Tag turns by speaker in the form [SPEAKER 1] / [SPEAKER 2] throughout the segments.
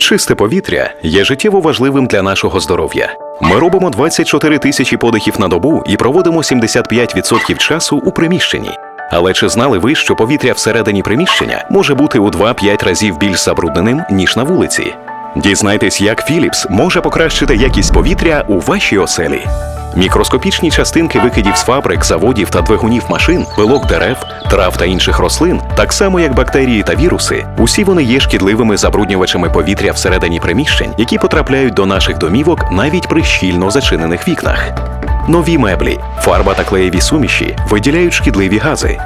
[SPEAKER 1] Чисте повітря є життєво важливим для нашого здоров'я. Ми робимо 24 тисячі подихів на добу і проводимо 75% часу у приміщенні. Але чи знали ви, що повітря всередині приміщення може бути у 2-5 разів більш забрудненим, ніж на вулиці? Дізнайтесь, як Філіпс може покращити якість повітря у вашій оселі. Мікроскопічні частинки викидів з фабрик, заводів та двигунів машин, пилок дерев, трав та інших рослин, так само як бактерії та віруси, усі вони є шкідливими забруднювачами повітря всередині приміщень, які потрапляють до наших домівок навіть при щільно зачинених вікнах. Нові меблі, фарба та клеєві суміші виділяють шкідливі гази.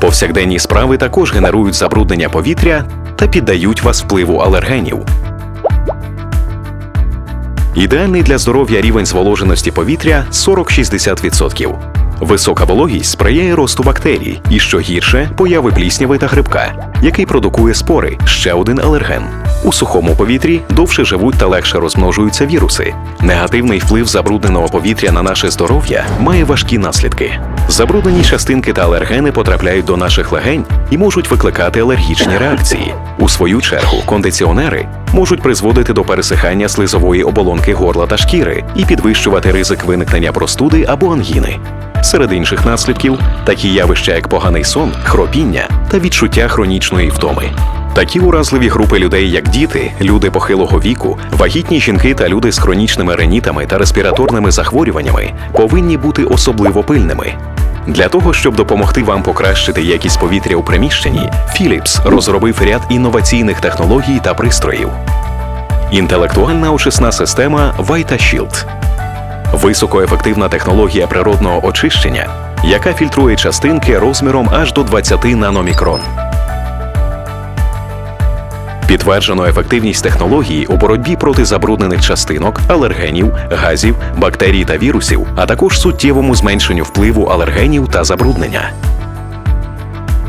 [SPEAKER 1] Повсякденні справи також генерують забруднення повітря та піддають вас впливу алергенів. Ідеальний для здоров'я рівень зволоженості повітря 40-60%. Висока вологість сприяє росту бактерій і, що гірше, появи плісняви та грибка, який продукує спори ще один алерген. У сухому повітрі довше живуть та легше розмножуються віруси. Негативний вплив забрудненого повітря на наше здоров'я має важкі наслідки. Забруднені частинки та алергени потрапляють до наших легень і можуть викликати алергічні реакції. У свою чергу, кондиціонери можуть призводити до пересихання слизової оболонки горла та шкіри і підвищувати ризик виникнення простуди або ангіни. Серед інших наслідків такі явища, як поганий сон, хропіння та відчуття хронічної втоми. Такі уразливі групи людей, як діти, люди похилого віку, вагітні жінки та люди з хронічними ренітами та респіраторними захворюваннями повинні бути особливо пильними. Для того, щоб допомогти вам покращити якість повітря у приміщенні, Philips розробив ряд інноваційних технологій та пристроїв. Інтелектуальна очисна система VitaShield – високоефективна технологія природного очищення, яка фільтрує частинки розміром аж до 20 наномікрон. Підтверджено ефективність технології у боротьбі проти забруднених частинок, алергенів, газів, бактерій та вірусів, а також суттєвому зменшенню впливу алергенів та забруднення.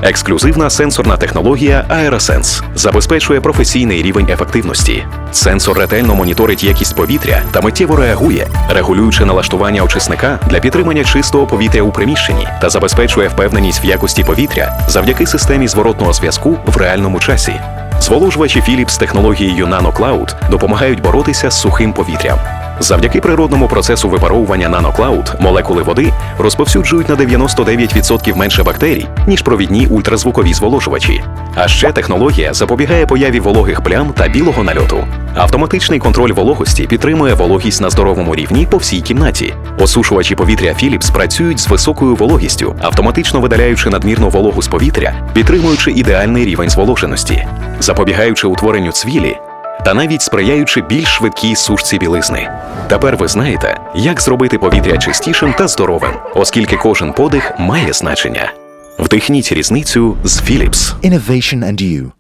[SPEAKER 1] Ексклюзивна сенсорна технологія AeroSense забезпечує професійний рівень ефективності. Сенсор ретельно моніторить якість повітря та миттєво реагує, регулюючи налаштування очисника для підтримання чистого повітря у приміщенні та забезпечує впевненість в якості повітря завдяки системі зворотного зв'язку в реальному часі. Зволожувачі Philips технологією NanoCloud допомагають боротися з сухим повітрям. Завдяки природному процесу випаровування NanoCloud молекули води розповсюджують на 99% менше бактерій, ніж провідні ультразвукові зволожувачі. А ще технологія запобігає появі вологих плям та білого нальоту. Автоматичний контроль вологості підтримує вологість на здоровому рівні по всій кімнаті. Осушувачі повітря Philips працюють з високою вологістю, автоматично видаляючи надмірну вологу з повітря, підтримуючи ідеальний рівень зволоженості, запобігаючи утворенню цвілі та навіть сприяючи більш швидкій сушці білизни. Тепер ви знаєте, як зробити повітря чистішим та здоровим, оскільки кожен подих має значення. Вдихніть різницю з Philips.
[SPEAKER 2] Innovation and you.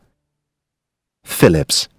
[SPEAKER 2] Philips.